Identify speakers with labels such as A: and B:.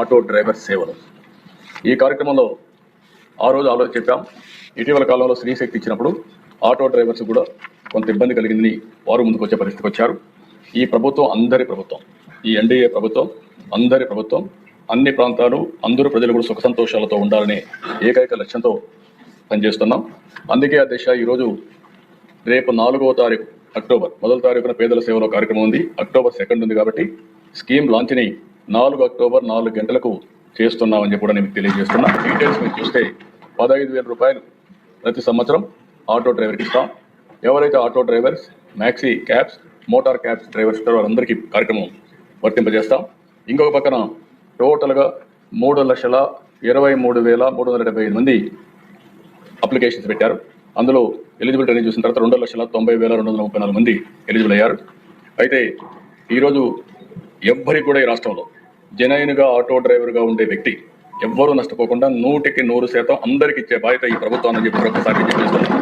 A: Auto driver సేవలు. ఈ కార్యక్రమంలో ఆ రోజు ఆలోచన చెప్పాం. ఇటీవల కాలంలో స్త్రీశక్తి ఇచ్చినప్పుడు ఆటో డ్రైవర్స్ కూడా కొంత ఇబ్బంది కలిగిందని వారు ముందుకు వచ్చే పరిస్థితికి వచ్చారు. ఈ ప్రభుత్వం అందరి ప్రభుత్వం ఈ ఎన్డీఏ ప్రభుత్వం అందరి ప్రభుత్వం అన్ని ప్రాంతాలు అందరూ ప్రజలు కూడా సుఖ సంతోషాలతో ఉండాలనే ఏకైక లక్ష్యంతో పనిచేస్తున్నాం. అందుకే ఆ దిశ ఈరోజు రేపు నాలుగవ తారీఖు అక్టోబర్ మొదటి తారీఖున పేదల సేవలో కార్యక్రమం ఉంది. అక్టోబర్ సెకండ్ ఉంది కాబట్టి స్కీమ్ లాంచ్ని నాలుగు అక్టోబర్ నాలుగు గంటలకు చేస్తున్నామని చెప్పి కూడా నేను మీకు తెలియజేస్తున్నా. డీటెయిల్స్ మీరు చూస్తే పదహైదు వేల రూపాయలు ప్రతి సంవత్సరం ఆటో డ్రైవర్కి ఇస్తాం. ఎవరైతే auto drivers maxi cabs motor cabs drivers ఉంటారో వారందరికీ కార్యక్రమం వర్తింపజేస్తాం. ఇంకొక పక్కన టోటల్గా మూడు లక్షల ఇరవై మూడు వేల మూడు వందల డెబ్బై ఐదు మంది అప్లికేషన్స్ పెట్టారు. అందులో ఎలిజిబిలిటీ అనేది చూసిన తర్వాత రెండు లక్షల తొంభై వేల రెండు వందల ముప్పై నాలుగు మంది ఎలిజిబుల్ అయ్యారు. అయితే ఈరోజు ఎవ్వరికి కూడా ఈ రాష్ట్రంలో జనైన్గా ఆటో డ్రైవర్గా ఉండే వ్యక్తి ఎవ్వరూ నష్టపోకుండా నూటికి నూరు శాతం అందరికి ఇచ్చే బాధ్యత ఈ ప్రభుత్వాన్ని చెప్పి ఒక్కసారి